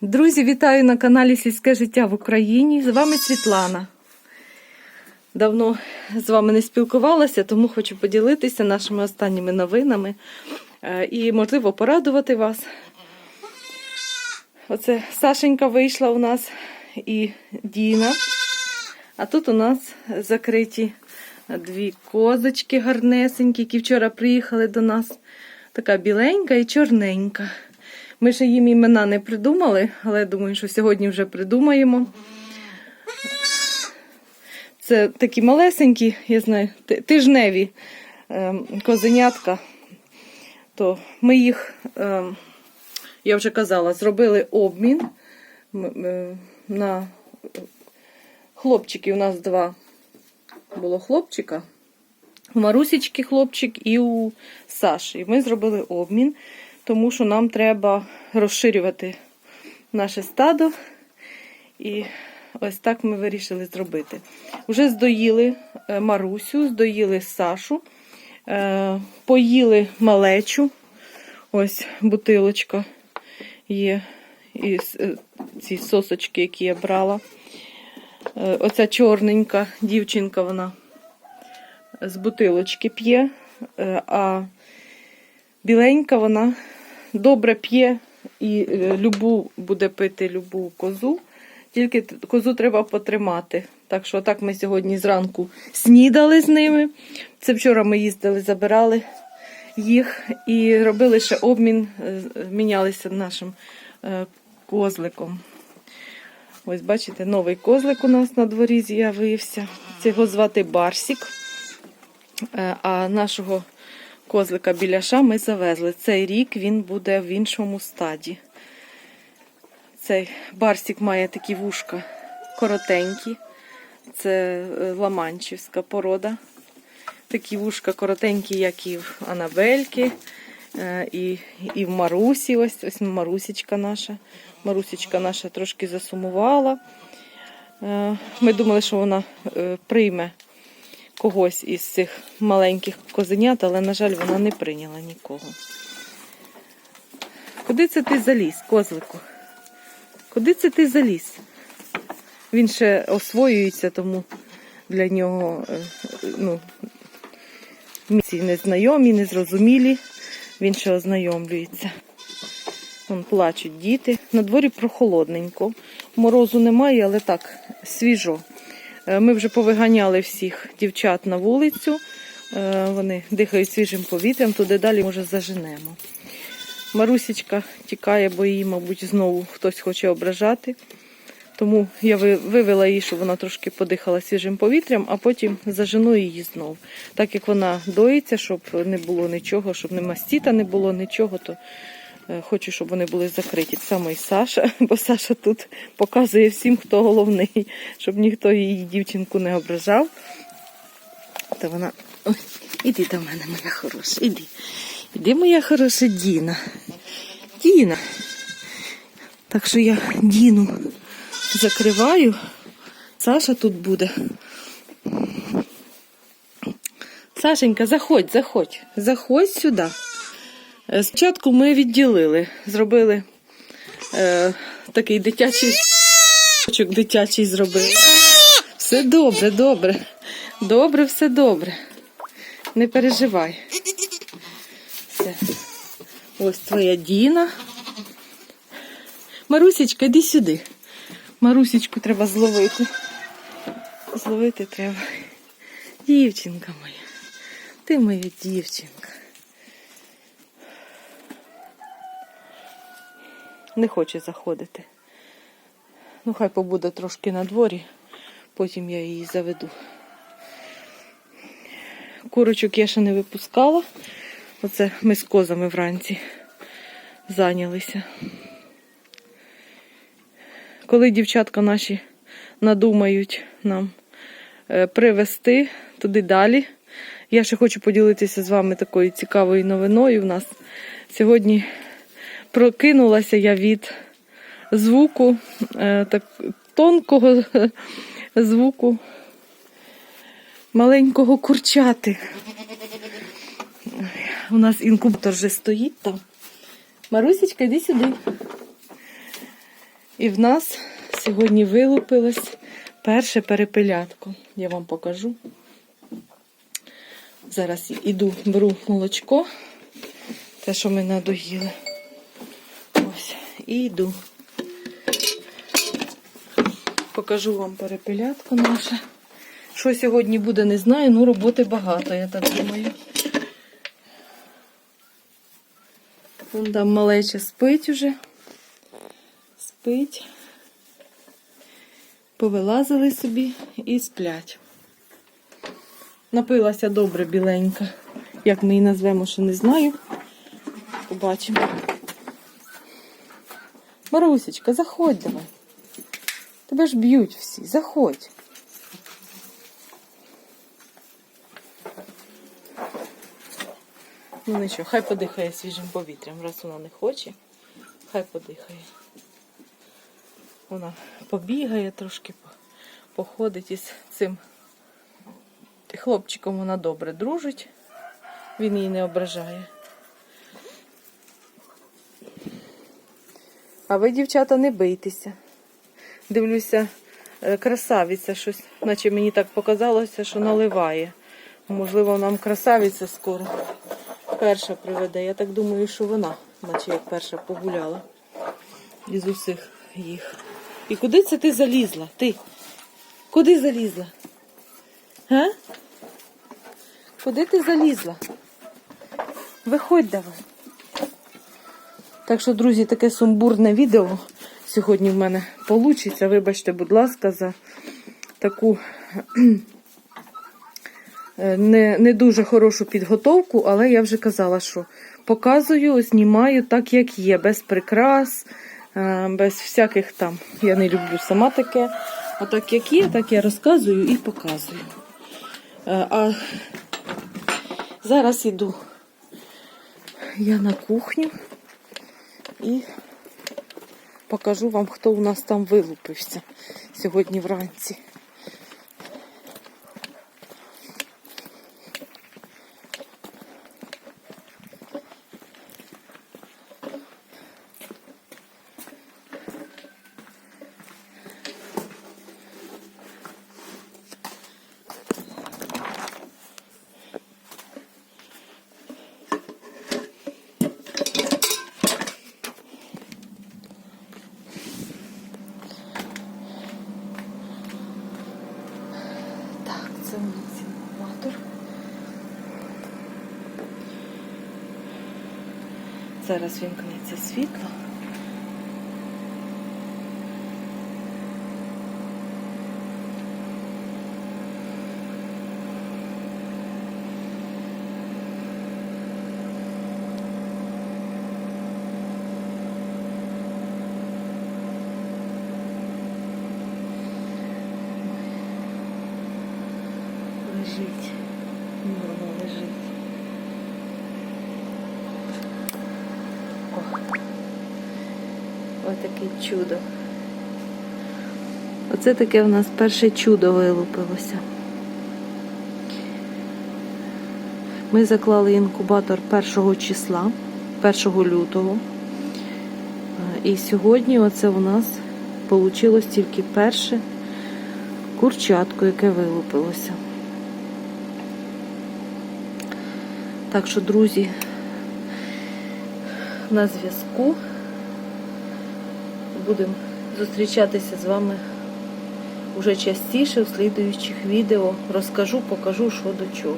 Друзі, вітаю на каналі Сільське життя в Україні. З вами Світлана. Давно з вами не спілкувалася, тому хочу поділитися нашими останніми новинами е, і, можливо, порадувати вас. Оце Сашенька вийшла у нас і Діна. А тут у нас закриті дві козочки гарнесенькі, які вчора приїхали до нас. Така біленька і чорненька. Ми ще їм імена не придумали, але я думаю, що сьогодні вже придумаємо. Це такі малесенькі, я знаю, тижневі ем, козенятка. То ми їх, ем, я вже казала, зробили обмін е, на хлопчики. У нас два було хлопчика. У Марусічки хлопчик і у Саші. І Ми зробили обмін, тому що нам треба розширювати наше стадо. І ось так ми вирішили зробити. Уже здоїли е, Марусю, здоїли Сашу, е, поїли малечу. Ось бутилочка є. І с- е, ці сосочки, які я брала. Оця чорненька дівчинка, вона з бутилочки п'є, а біленька вона добре п'є і е, любу буде пити любу козу. Тільки козу треба потримати. Так що так ми сьогодні зранку снідали з ними. Це вчора ми їздили, забирали їх і робили ще обмін, е, мінялися нашим е, козликом. Ось бачите, новий козлик у нас на дворі з'явився. Цього звати Барсік. А нашого козлика біляша ми завезли. Цей рік він буде в іншому стаді. Цей барсік має такі вушка коротенькі. Це е, ламанчівська порода. Такі вушка коротенькі, як і в Анабельки, е, і, і в Марусі. Ось ось Марусічка наша. Марусічка наша трошки засумувала. Е, Ми думали, що вона прийме когось із цих маленьких козенят, але, на жаль, вона не прийняла нікого. Куди це ти заліз, козлику? Куди це ти заліз? Він ще освоюється, тому для нього е, ну, місці незнайомі, незрозумілі. Він ще ознайомлюється. Вон плачуть діти. На дворі прохолодненько. Морозу немає, але так, свіжо. Е, Ми вже повиганяли всіх дівчат на вулицю. Е, Вони дихають свіжим повітрям, туди далі, може, заженемо. Марусічка тікає, бо її, мабуть, знову хтось хоче ображати. Тому я вивела її, щоб вона трошки подихала свіжим повітрям, а потім зажену її знов. Так як вона доїться, щоб не було нічого, щоб не мастіта не було нічого, то хочу, щоб вони були закриті. Само і Саша, бо Саша тут показує всім, хто головний, щоб ніхто її дівчинку не ображав. То вона. Ой, іди до мене, моя хороша, іди. Іди, моя хороша Діна. Діна. Так що я Діну закриваю. Саша тут буде. Сашенька, заходь, заходь, заходь сюди. Е, Спочатку ми відділили, зробили е, такий дитячий дитячий зробили. Все добре, добре. Добре, все добре. Не переживай. Все. Ось твоя Діна. Марусечка, йди сюди. Марусечку треба зловити. Зловити треба. Дівчинка моя. Ти моя дівчинка. Не хоче заходити. Ну, хай побуде трошки на дворі, потім я її заведу. Курочок я ще не випускала. Оце ми з козами вранці зайнялися. Коли дівчатка наші надумають нам е, привезти туди далі. Я ще хочу поділитися з вами такою цікавою новиною. У нас сьогодні прокинулася я від звуку, е, так, тонкого звуку маленького курчати. У нас інкубатор вже стоїть там. Марусечка, йди сюди. І в нас сьогодні вилупилось перше перепелятко. Я вам покажу. Зараз іду, беру молочко, те, що ми надоїли. І йду. Покажу вам перепелятко наше. Що сьогодні буде, не знаю, ну роботи багато, я так думаю. Вон там малеча спить уже. Спить. Повилазили собі і сплять. Напилася добре біленька. Як ми її назвемо, ще не знаю. Побачимо. Марусечка, заходь давай. Тебе ж б'ють всі. Заходь. Ну нічого, хай подихає свіжим повітрям, раз вона не хоче, хай подихає. Вона побігає трошки, походить із цим хлопчиком вона добре дружить, він її не ображає. А ви, дівчата, не бийтеся. Дивлюся, е, красавиця щось, наче мені так показалося, що наливає. Можливо, нам красавиця скоро перша приведе. Я так думаю, що вона, наче як перша погуляла із усіх їх. І куди це ти залізла? Ти? Куди залізла? Га? Куди ти залізла? Виходь давай. Так що, друзі, таке сумбурне відео сьогодні в мене вийде. Вибачте, будь ласка, за таку е, не, не дуже хорошу підготовку, але я вже казала, що показую, знімаю так, як є, без прикрас, е, без всяких там. Я не люблю сама таке. А так як є, так я розказую і показую. Е, А зараз іду я на кухню і покажу вам, хто у нас там вилупився сьогодні вранці. Зараз вімкнеться світло. Лежить. О. Ось таке чудо. Оце таке в нас перше чудо вилупилося. Ми заклали інкубатор 1 числа, 1 лютого. І сьогодні оце у нас вийшло тільки перше курчатко, яке вилупилося. Так що, друзі, на зв'язку. Будемо зустрічатися з вами уже частіше у слідуючих відео. Розкажу, покажу, що до чого.